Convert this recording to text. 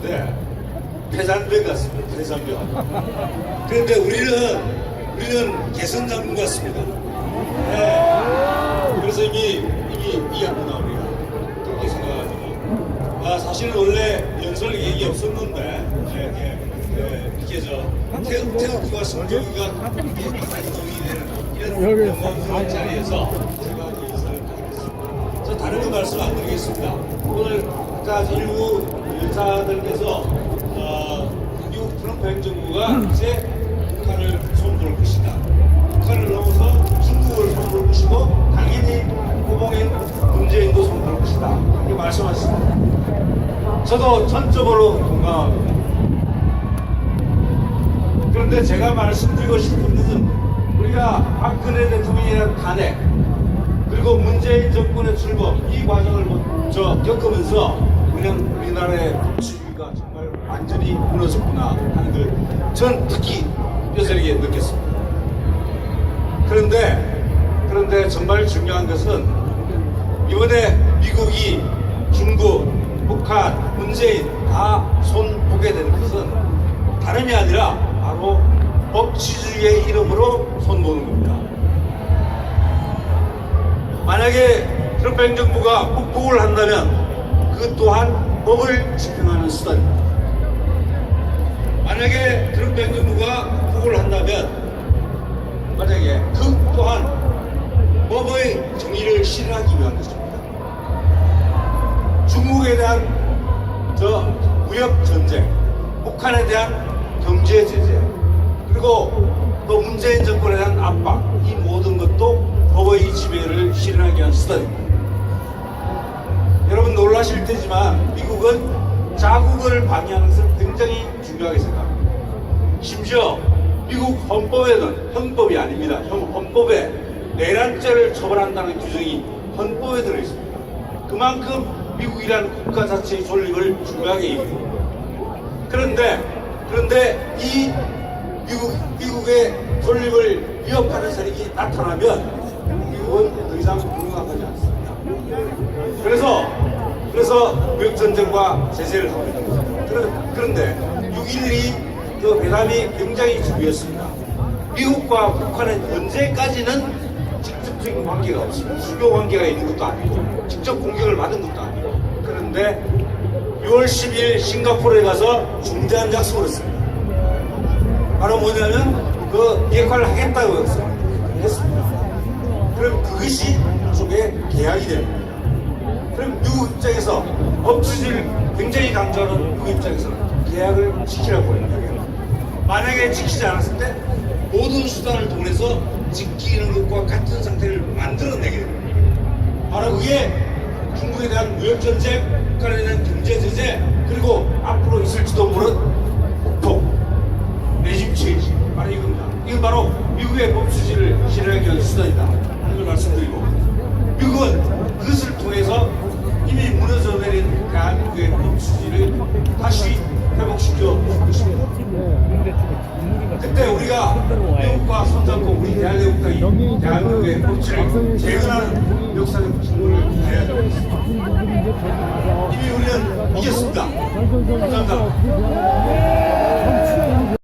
같은데 폐잔병 같습니다. 폐잔병. 그런데 우리는 우리는 개선장군 같습니다. 네. 그래서 이미 이미 이해하구나 우리가 그렇게 생각하지만 아 사실 원래 연설 얘기 없었는데 네, 네, 네, 이렇게 저 태극 태극기와 성조기가 이렇게 많이 동이 되는 이런 영광스러운 자리에서 제가 그 연설을 하겠습니다. 저 다른 거 말씀 안 드리겠습니다. 오늘 아까 일부 의사들께서 어, 미국 트럼프 행정부가 이제 북한을 손볼 것이다. 북한을 넘어서 중국을 손볼 것이고 당연히 호봉인 문재인도 손볼 것이다. 이렇게 말씀하셨습니다. 저도 전적으로 공감합니다. 그런데 제가 말씀드리고 싶은 것은 우리가 박근혜 대통령이라는 탄핵 그리고 문재인 정권의 출범 이 과정을 먼저 겪으면서 그냥 우리나라의 법치주의가 정말 완전히 무너졌구나 하는 걸 전 특히 뼈저리게 느꼈습니다. 그런데 그런데 정말 중요한 것은 이번에 미국이 중국, 북한, 문재인 다 손 보게 되는 것은 다름이 아니라 바로 법치주의의 이름으로 손 보는 겁니다. 만약에 트럼프 행정부가 북복을 한다면 그 또한 법을 집행하는 수단입니다. 만약에 트럼프 행정부가 북복을 한다면 만약에 그 또한 법의 정의를 실현하기 위한 것입니다. 중국에 대한 저 무역 전쟁, 북한에 대한 경제 제재, 그리고 또 문재인 정권에 대한 압박, 이 모든 것도 법의 지배를 실현하기 위한 수단입니다. 여러분 놀라실 테지만 미국은 자국을 방해하는 것을 굉장히 중요하게 생각합니다. 심지어 미국 헌법에는 헌법이 아닙니다. 현- 헌법에 내란죄를 처벌한다는 규정이 헌법에 들어 있습니다. 그만큼 미국이라는 국가 자체의 존립을 중요하게 여깁니다. 그런데 그런데 이 미국 미국의 존립을 위협하는 세력이 나타나면 미국은 더 이상 공격하지 않습니다. 그래서 그래서 무역 전쟁과 제재를 하고 있는. 그런- 그런데 6.12 그 회담이 굉장히 중요했습니다. 미국과 북한은 현재까지는 직접적인 관계가 없습니다. 수교 관계가 있는 것도 아니고 직접 공격을 받은 것도 아니고 그런데 6월 10일 싱가포르에 가서 중대한 약속을 했습니다. 바로 뭐냐면 그 비핵화를 하겠다고 했습니다. 그럼 그것이 일종의 계약이 됩니다. 그럼 미국 입장에서 법치주의를 굉장히 강조하는 미국 입장에서는 계약을 지키라고 해요. 만약에 지키지 않았을 때 모든 수단을 통해서 지키는 것과 같은 상태를 만들어내게 됩니다. 바로 그게 중국에 대한 무역 전쟁, 북한에 대한 경제 제재, 그리고 앞으로 있을지도 모르는 폭동, 레짐 체인지 바로 이겁니다. 이건 바로 미국의 법치주의를 실현하기 위한 수단이다 하는 걸 말씀드리고 미국은 그것을 통해서 다시 회복시켜 줄 것입니다. 그때 우리가 미국과 손잡고 우리 대한민국과 이 대한민국의 법치를 재건하는 역사적 진보를 해야 되겠습니다. 이미 우리는 이겼습니다. 감사합니다.